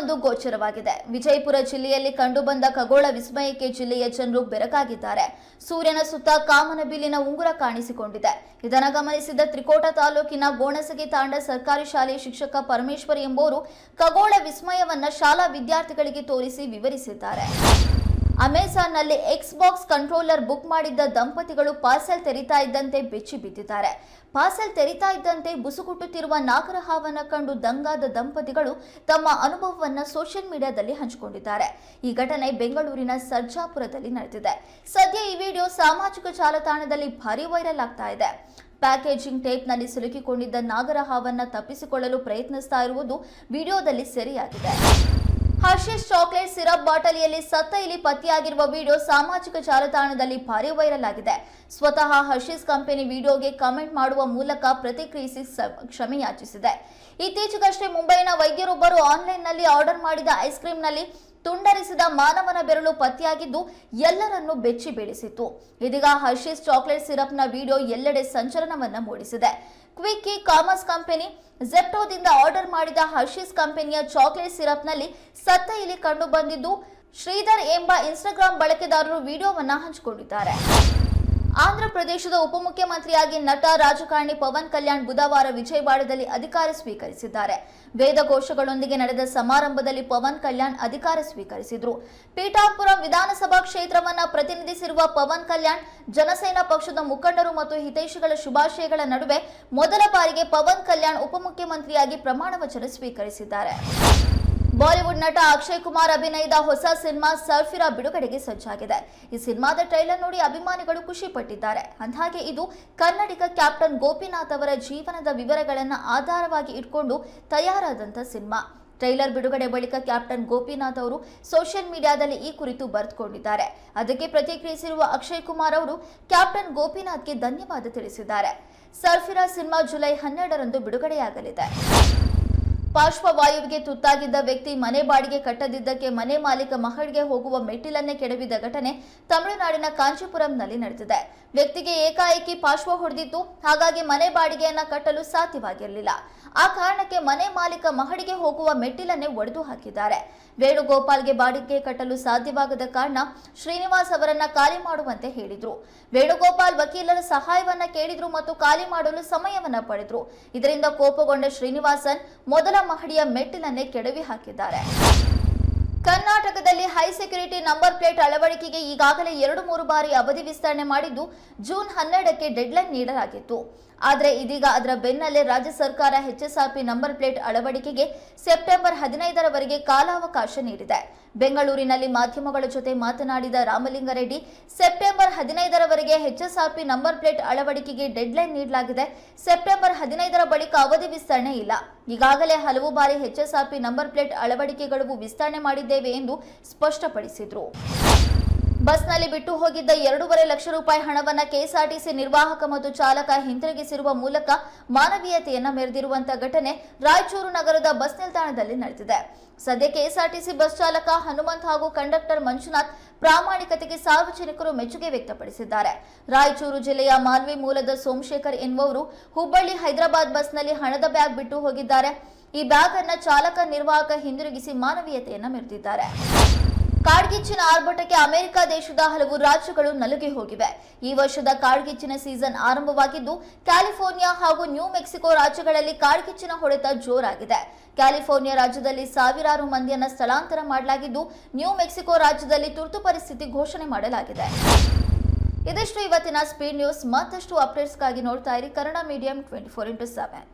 ಒಂದು ಗೋಚರವಾಗಿದೆ. ವಿಜಯಪುರ ಜಿಲ್ಲೆಯಲ್ಲಿ ಕಂಡುಬಂದ ಖಗೋಳ ವಿಸ್ಮಯಕ್ಕೆ ಜಿಲ್ಲೆಯ ಜನರು ಬೆರಕಾಗಿದ್ದಾರೆ. ಸೂರ್ಯನ ಸುತ್ತ ಕಾಮನಬಿಲ್ಲಿನ ಉಂಗುರ ಕಾಣಿಸಿಕೊಂಡಿದೆ. ಇದನ್ನು ಗಮನಿಸಿದ ತ್ರಿಕೋಟ ತಾಲೂಕಿನ ಗೋಣಸಗಿ ತಾಂಡ ಸರ್ಕಾರಿ ಶಾಲೆಯ ಶಿಕ್ಷಕ ಪರಮೇಶ್ವರ್ ಎಂಬುವರು ಖಗೋಳ ವಿಸ್ಮಯವನ್ನ ಶಾಲಾ ವಿದ್ಯಾರ್ಥಿಗಳಿಗೆ ತೋರಿಸಿ ವಿವರಿಸಿದ್ದಾರೆ. ಅಮೆಜಾನ್ನಲ್ಲಿ ಎಕ್ಸ್ ಬಾಕ್ಸ್ ಕಂಟ್ರೋಲರ್ ಬುಕ್ ಮಾಡಿದ್ದ ದಂಪತಿಗಳು ಪಾರ್ಸೆಲ್ ತೆರಿತಾ ಇದ್ದಂತೆ ಬೆಚ್ಚಿ ಬಿದ್ದಿದ್ದಾರೆ. ಪಾರ್ಸೆಲ್ ತೆರಿತಾ ಇದ್ದಂತೆ ಬುಸುಗುಟ್ಟುತ್ತಿರುವ ನಾಗರಹಾವನ್ನ ಕಂಡು ದಂಗಾದ ದಂಪತಿಗಳು ತಮ್ಮ ಅನುಭವವನ್ನ ಸೋಷಿಯಲ್ ಮೀಡಿಯಾದಲ್ಲಿ ಹಂಚಿಕೊಂಡಿದ್ದಾರೆ. ಈ ಘಟನೆ ಬೆಂಗಳೂರಿನ ಸರ್ಜಾಪುರದಲ್ಲಿ ನಡೆದಿದೆ. ಸದ್ಯ ಈ ವಿಡಿಯೋ ಸಾಮಾಜಿಕ ಜಾಲತಾಣದಲ್ಲಿ ಭಾರಿ ವೈರಲ್ ಆಗ್ತಾ ಇದೆ. ಪ್ಯಾಕೇಜಿಂಗ್ ಟೇಪ್ನಲ್ಲಿ ಸಿಲುಕಿಕೊಂಡಿದ್ದ ನಾಗರಹಾವನ್ನ ತಪ್ಪಿಸಿಕೊಳ್ಳಲು ಪ್ರಯತ್ನಿಸ್ತಾ ಇರುವುದು ವಿಡಿಯೋದಲ್ಲಿ ಸೆರೆಯಾಗಿದೆ. ಹರ್ಷೀಸ್ ಚಾಕ್ಲೇಟ್ ಸಿರಪ್ ಬಾಟಲಿಯಲ್ಲಿ ಸತ್ತ ಇಲಿ ಪತ್ತೆಯಾಗಿರುವ ವಿಡಿಯೋ ಸಾಮಾಜಿಕ ಜಾಲತಾಣದಲ್ಲಿ ಭಾರಿ ವೈರಲ್ ಆಗಿದೆ. ಸ್ವತಃ ಹರ್ಷಿಸ್ ಕಂಪನಿ ವಿಡಿಯೋಗೆ ಕಮೆಂಟ್ ಮಾಡುವ ಮೂಲಕ ಪ್ರತಿಕ್ರಿಯಿಸಿ ಕ್ಷಮೆಯಾಚಿಸಿದೆ. ಇತ್ತೀಚೆಗಷ್ಟೇ ಮುಂಬೈನ ವೈದ್ಯರೊಬ್ಬರು ಆನ್ಲೈನ್ನಲ್ಲಿ ಆರ್ಡರ್ ಮಾಡಿದ ಐಸ್ ಕ್ರೀಂನಲ್ಲಿ ತುಂಡರಿಸಿದ ಮಾನವನ ಬೆರಳು ಪತ್ತೆಯಾಗಿದ್ದು ಎಲ್ಲರನ್ನೂ ಬೆಚ್ಚಿ ಬೀಳಿಸಿತ್ತು. ಇದೀಗ ಹರ್ಷೀಸ್ ಚಾಕ್ಲೇಟ್ ಸಿರಪ್ನ ವಿಡಿಯೋ ಎಲ್ಲೆಡೆ ಸಂಚಲನವನ್ನ ಮೂಡಿಸಿದೆ. ಕ್ವಿಕ್ಕಿ ಕಾಮರ್ಸ್ ಕಂಪನಿ ಜೆಪ್ಟೋದಿಂದ ಆರ್ಡರ್ ಮಾಡಿದ ಹರ್ಷೀಸ್ ಕಂಪನಿಯ ಚಾಕ್ಲೇಟ್ ಸಿರಪ್ನಲ್ಲಿ ಸತ್ತ ಇಲ್ಲಿ ಕಂಡು ಬಂದಿದ್ದು ಶ್ರೀಧರ್ ಎಂಬ ಇನ್ಸ್ಟಾಗ್ರಾಂ ಬಳಕೆದಾರರು ವಿಡಿಯೋವನ್ನ ಹಂಚಿಕೊಂಡಿದ್ದಾರೆ. ಆಂಧ್ರ ಪ್ರದೇಶದ ಉಪಮುಖ್ಯಮಂತ್ರಿಯಾಗಿ ನಟ ರಾಜಕಾರಣಿ ಪವನ್ ಕಲ್ಯಾಣ್ ಬುಧವಾರ ವಿಜಯವಾಡದಲ್ಲಿ ಅಧಿಕಾರ ಸ್ವೀಕರಿಸಿದ್ದಾರೆ. ವೇದಘೋಷಗಳೊಂದಿಗೆ ನಡೆದ ಸಮಾರಂಭದಲ್ಲಿ ಪವನ್ ಕಲ್ಯಾಣ್ ಅಧಿಕಾರ ಸ್ವೀಕರಿಸಿದ್ರು. ಪೀಠಾಪುರಂ ವಿಧಾನಸಭಾ ಕ್ಷೇತ್ರವನ್ನು ಪ್ರತಿನಿಧಿಸಿರುವ ಪವನ್ ಕಲ್ಯಾಣ್, ಜನಸೇನಾ ಪಕ್ಷದ ಮುಖಂಡರು ಮತ್ತು ಹಿತೈಷಿಗಳ ಶುಭಾಶಯಗಳ ನಡುವೆ ಮೊದಲ ಬಾರಿಗೆ ಪವನ್ ಕಲ್ಯಾಣ್ ಉಪಮುಖ್ಯಮಂತ್ರಿಯಾಗಿ ಪ್ರಮಾಣ ವಚನ ಸ್ವೀಕರಿಸಿದ್ದಾರೆ. ಬಾಲಿವುಡ್ ನಟ ಅಕ್ಷಯ್ ಕುಮಾರ್ ಅಭಿನಯದ ಹೊಸ ಸಿನಿಮಾ ಸರ್ಫಿರಾ ಬಿಡುಗಡೆಗೆ ಸಜ್ಜಾಗಿದೆ. ಈ ಸಿನಿಮಾದ ಟ್ರೈಲರ್ ನೋಡಿ ಅಭಿಮಾನಿಗಳು ಖುಷಿ ಪಟ್ಟಿದ್ದಾರೆ ಅಂದಹಾಗೆ ಇದು ಕನ್ನಡಿಗ ಕ್ಯಾಪ್ಟನ್ ಗೋಪಿನಾಥ್ ಅವರ ಜೀವನದ ವಿವರಗಳನ್ನು ಆಧಾರವಾಗಿ ಇಟ್ಕೊಂಡು ತಯಾರಾದಂಥ ಸಿನಿಮಾ. ಟ್ರೈಲರ್ ಬಿಡುಗಡೆ ಬಳಿಕ ಕ್ಯಾಪ್ಟನ್ ಗೋಪಿನಾಥ್ ಅವರು ಸೋಷಿಯಲ್ ಮೀಡಿಯಾದಲ್ಲಿ ಈ ಕುರಿತು ಬರೆದುಕೊಂಡಿದ್ದಾರೆ ಅದಕ್ಕೆ ಪ್ರತಿಕ್ರಿಯಿಸಿರುವ ಅಕ್ಷಯ್ ಕುಮಾರ್ ಅವರು ಕ್ಯಾಪ್ಟನ್ ಗೋಪಿನಾಥ್ಗೆ ಧನ್ಯವಾದ ತಿಳಿಸಿದ್ದಾರೆ. ಸರ್ಫಿರಾ ಸಿನಿಮಾ ಜುಲೈ ಹನ್ನೆರಡರಂದು ಬಿಡುಗಡೆಯಾಗಲಿದೆ. ಪಾರ್ಶ್ವವಾಯುವಿಗೆ ತುತ್ತಾಗಿದ್ದ ವ್ಯಕ್ತಿ ಮನೆ ಬಾಡಿಗೆ ಕಟ್ಟದಿದ್ದಕ್ಕೆ ಮನೆ ಮಾಲೀಕ ಮಹಡಿಗೆ ಹೋಗುವ ಮೆಟ್ಟಿಲನ್ನೇ ಕೆಡವಿದ ಘಟನೆ ತಮಿಳುನಾಡಿನ ಕಾಂಚೀಪುರಂನಲ್ಲಿ ನಡೆದಿದೆ. ವ್ಯಕ್ತಿಗೆ ಏಕಾಏಕಿ ಪಾರ್ಶ್ವ ಹೊಡೆದಿತ್ತು ಹಾಗಾಗಿ ಮನೆ ಬಾಡಿಗೆಯನ್ನ ಕಟ್ಟಲು ಸಾಧ್ಯವಾಗಿರಲಿಲ್ಲ. ಆ ಕಾರಣಕ್ಕೆ ಮನೆ ಮಾಲೀಕ ಮಹಡಿಗೆ ಹೋಗುವ ಮೆಟ್ಟಿಲನ್ನೇ ಒಡೆದು ಹಾಕಿದ್ದಾರೆ. ವೇಣುಗೋಪಾಲ್ಗೆ ಬಾಡಿಗೆ ಕಟ್ಟಲು ಸಾಧ್ಯವಾಗದ ಕಾರಣ ಶ್ರೀನಿವಾಸ್ ಅವರನ್ನ ಖಾಲಿ ಮಾಡುವಂತೆ ಹೇಳಿದ್ರು. ವೇಣುಗೋಪಾಲ್ ವಕೀಲರ ಸಹಾಯವನ್ನ ಕೇಳಿದ್ರು ಮತ್ತು ಖಾಲಿ ಮಾಡಲು ಸಮಯವನ್ನ ಪಡೆದ್ರು. ಇದರಿಂದ ಕೋಪಗೊಂಡ ಶ್ರೀನಿವಾಸನ್ ಮೊದಲ ಮಹಡಿಯ ಮೆಟ್ಟಿಲನ್ನೇ ಕೆಡವಿ ಹಾಕಿದ್ದಾರೆ. ಕರ್ನಾಟಕದಲ್ಲಿ ಹೈ ಸೆಕ್ಯೂರಿಟಿ ನಂಬರ್ ಪ್ಲೇಟ್ ಅಳವಡಿಕೆಗೆ ಈಗಾಗಲೇ ಎರಡು ಮೂರು ಬಾರಿ ಅವಧಿ ವಿಸ್ತರಣೆ ಮಾಡಿದ್ದು ಜೂನ್ ಹನ್ನೆರಡಕ್ಕೆ ಡೆಡ್ಲೈನ್ ನೀಡಲಾಗಿತ್ತು. ಆದರೆ ಇದೀಗ ಅದರ ಬೆನ್ನಲ್ಲೇ ರಾಜ್ಯ ಸರ್ಕಾರ ಎಚ್ಎಸ್ಆರ್ಪಿ ನಂಬರ್ ಪ್ಲೇಟ್ ಅಳವಡಿಕೆಗೆ ಸೆಪ್ಟೆಂಬರ್ ಹದಿನೈದರವರೆಗೆ ಕಾಲಾವಕಾಶ ನೀಡಿದೆ. ಬೆಂಗಳೂರಿನಲ್ಲಿ ಮಾಧ್ಯಮಗಳ ಜೊತೆ ಮಾತನಾಡಿದ ರಾಮಲಿಂಗಾರೆಡ್ಡಿ, ಸೆಪ್ಟೆಂಬರ್ ಹದಿನೈದರವರೆಗೆ ಹೆಚ್ಎಸ್ಆರ್ಪಿ ನಂಬರ್ ಪ್ಲೇಟ್ ಅಳವಡಿಕೆಗೆ ಡೆಡ್ಲೈನ್ ನೀಡಲಾಗಿದೆ. ಸೆಪ್ಟೆಂಬರ್ ಹದಿನೈದರ ಬಳಿಕ ಅವಧಿ ವಿಸ್ತರಣೆ ಇಲ್ಲ. ಈಗಾಗಲೇ ಹಲವು ಬಾರಿ ಹೆಚ್ಎಸ್ಆರ್ಪಿ ನಂಬರ್ ಪ್ಲೇಟ್ ಅಳವಡಿಕೆಗಳಿಗೂ ವಿಸ್ತರಣೆ ಮಾಡಿದ್ದೇವೆ ಎಂದು ಸ್ಪಷ್ಟಪಡಿಸಿದರು. ಬಸ್ನಲ್ಲಿ ಬಿಟ್ಟು ಹೋಗಿದ್ದ ಎರಡೂವರೆ ಲಕ್ಷ ರೂಪಾಯಿ ಹಣವನ್ನ ಕೆಎಸ್ಆರ್ಟಿಸಿ ನಿರ್ವಾಹಕ ಮತ್ತು ಚಾಲಕ ಹಿಂತಿರುಗಿಸಿರುವ ಮೂಲಕ ಮಾನವೀಯತೆಯನ್ನು ಮೆರೆದಿರುವಂತಹ ಘಟನೆ ರಾಯಚೂರು ನಗರದ ಬಸ್ ನಿಲ್ದಾಣದಲ್ಲಿ ನಡೆದಿದೆ. ಸದ್ಯ ಕೆಎಸ್ಆರ್ಟಿಸಿ ಬಸ್ ಚಾಲಕ ಹನುಮಂತ್ ಹಾಗೂ ಕಂಡಕ್ಟರ್ ಮಂಜುನಾಥ್ ಪ್ರಾಮಾಣಿಕತೆಗೆ ಸಾರ್ವಜನಿಕರು ಮೆಚ್ಚುಗೆ ವ್ಯಕ್ತಪಡಿಸಿದ್ದಾರೆ. ರಾಯಚೂರು ಜಿಲ್ಲೆಯ ಮಾಲ್ವಿ ಮೂಲದ ಸೋಮಶೇಖರ್ ಎನ್ನುವರು ಹುಬ್ಬಳ್ಳಿ ಹೈದರಾಬಾದ್ ಬಸ್ನಲ್ಲಿ ಹಣದ ಬ್ಯಾಗ್ ಬಿಟ್ಟು ಹೋಗಿದ್ದಾರೆ. ಈ ಬ್ಯಾಗ್ ಅನ್ನ ಚಾಲಕ ನಿರ್ವಾಹಕ ಹಿಂದಿರುಗಿಸಿ ಮಾನವೀಯತೆಯನ್ನು ಮೆರೆದಿದ್ದಾರೆ. ಕಾಡ್ಗಿಚ್ಚಿನ ಆರ್ಭಟಕ್ಕೆ ಅಮೆರಿಕ ದೇಶದ ಹಲವು ರಾಜ್ಯಗಳು ನಲುಗಿ ಹೋಗಿವೆ. ಈ ವರ್ಷದ ಕಾಡ್ಗಿಚ್ಚಿನ ಸೀಸನ್ ಆರಂಭವಾಗಿದ್ದು, ಕ್ಯಾಲಿಫೋರ್ನಿಯಾ ಹಾಗೂ ನ್ಯೂ ಮೆಕ್ಸಿಕೋ ರಾಜ್ಯಗಳಲ್ಲಿ ಕಾಡ್ಗಿಚ್ಚಿನ ಹೊಡೆತ ಜೋರಾಗಿದೆ. ಕ್ಯಾಲಿಫೋರ್ನಿಯಾ ರಾಜ್ಯದಲ್ಲಿ ಸಾವಿರಾರು ಮಂದಿಯನ್ನು ಸ್ಥಳಾಂತರ ಮಾಡಲಾಗಿದ್ದು, ನ್ಯೂ ಮೆಕ್ಸಿಕೋ ರಾಜ್ಯದಲ್ಲಿ ತುರ್ತು ಪರಿಸ್ಥಿತಿ ಘೋಷಣೆ ಮಾಡಲಾಗಿದೆ. ಇದಿಷ್ಟು ಇವತ್ತಿನ ಸ್ಪೀಡ್ ನ್ಯೂಸ್. ಮತ್ತಷ್ಟು ಅಪ್ಡೇಟ್ಸ್ಗಾಗಿ ನೋಡ್ತಾ ಇರಿ Kannada medium twenty four into seven.